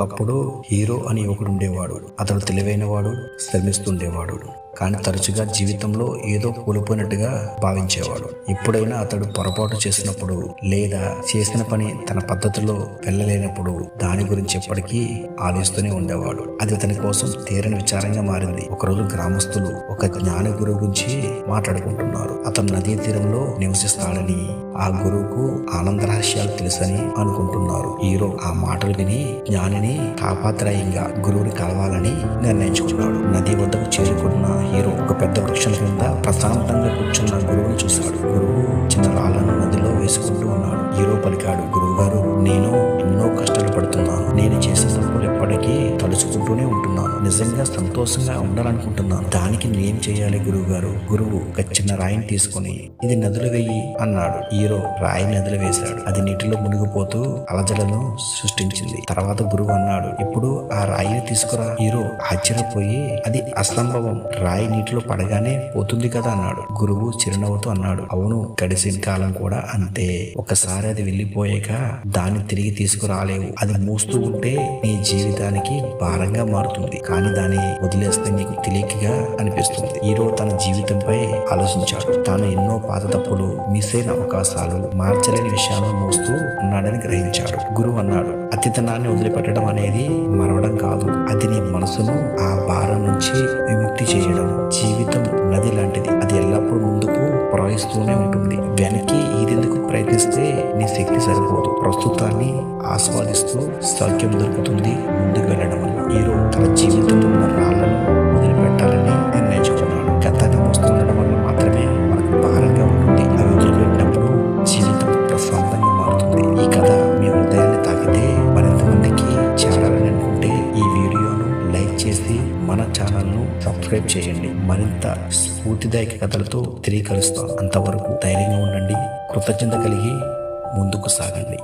ఒకప్పుడు హీరో అని ఒకడు ఉండేవాడు అతడు తెలివైనవాడు శ్రమిస్తుండేవాడు. కానీ తరచుగా జీవితంలో ఏదో కోల్పోయినట్టుగా భావించేవాడు. ఎప్పుడైనా అతడు పొరపాటు చేసినప్పుడు లేదా చేసిన పని తన పద్ధతిలో వెళ్ళలేనప్పుడు దాని గురించి ఎప్పటికీ ఆలోచిస్తూనే ఉండేవాడు. అది అతని కోసం తీరని విచారంగా మారింది. ఒకరోజు గ్రామస్తులు ఒక జ్ఞాన గురువు గురించి మాట్లాడుకుంటున్నారు. అతను నదీ తీరంలో నివసిస్తాడని ఆ గురువుకు ఆనంద రహస్యాలు తెలుసని అనుకుంటున్నారు. హీరో ఆ మాటలు విని జ్ఞానిని తాపాత్రయంగా గురువుని కలవాలని నిర్ణయించుకున్నాడు. నది వద్దకు చేరుకున్న హీరో ఒక పెద్ద వృక్షం కింద ప్రశాంతంగా కూర్చున్న గురువుని చూశాడు. గురువు చిన్న రాళ్ళను నదిలో వేసుకుంటూ ఉన్నాడు. హీరో పలికాడు గురువు గారు నేను ఎన్నో కష్టాలు పడుతున్నాను. నేను చేసే తప్పులు ఎప్పటికీ తలుచుకుంటూనే ఉంటున్నాను నిజంగా సంతోషంగా ఉండాలనుకుంటున్నాను. దానికి నేనేం చేయాలి గురువు గారు గురువు ఒక చిన్న రాయిని తీసుకొని ఇది నదులు వెయ్యి అన్నాడు. హీరో రాయి నదులు వేశాడు. అది నీటిలో మునిగిపోతూ అలజలను సృష్టించింది. తర్వాత గురువు అన్నాడు ఇప్పుడు ఆ రాయిని తీసుకురా. హీరో ఆశ్చర్యపోయి అది అసంభవం. రాయి నీటిలో పడగానే పోతుంది కదా అన్నాడు. గురువు చిరునవ్వుతో అన్నాడు అవును గడిసిన కాలం కూడా అంతే. ఒకసారి అది వెళ్ళిపోయాక దాన్ని తిరిగి తీసుకురాలేవు. అది మూస్తూ ఉంటే నీ జీవితానికి భారంగా మారుతుంది. కానీ దాన్ని వదిలేస్తే నీకు తెలియకగా అనిపిస్తుంది. హీరో తన జీవితంపై ఆలోచించాడు. తాను ఎన్నో పాత తప్పులు మిస్ అయిన అవకాశాలు మార్చలేని విషయాలను మోస్తూ ఉన్నాడని గ్రహించాడు. గురువు అన్నాడు అతిథనాన్ని వదిలిపెట్టడం అనేది మరవడం కాదు. అది నీ మనసును ఆ భారం నుంచి విముక్తి చేయడం. జీవితం నది లాంటిది. అది ఎల్లప్పుడూ ముందుకు ప్రవహిస్తూనే ఉంటుంది. వెనక్కి ఈదెందుకు ప్రయత్నిస్తే నీ శక్తి సరిపోదు. ప్రస్తుతాన్ని ఆస్వాదిస్తూ సౌఖ్యం మన ఛానల్ను సబ్స్క్రైబ్ చేయండి. మరింత స్ఫూర్తిదాయక కథలతో తిరిగి కలుస్తాం. అంతవరకు ధైర్యంగా ఉండండి. కృతజ్ఞత కలిగి ముందుకు సాగండి.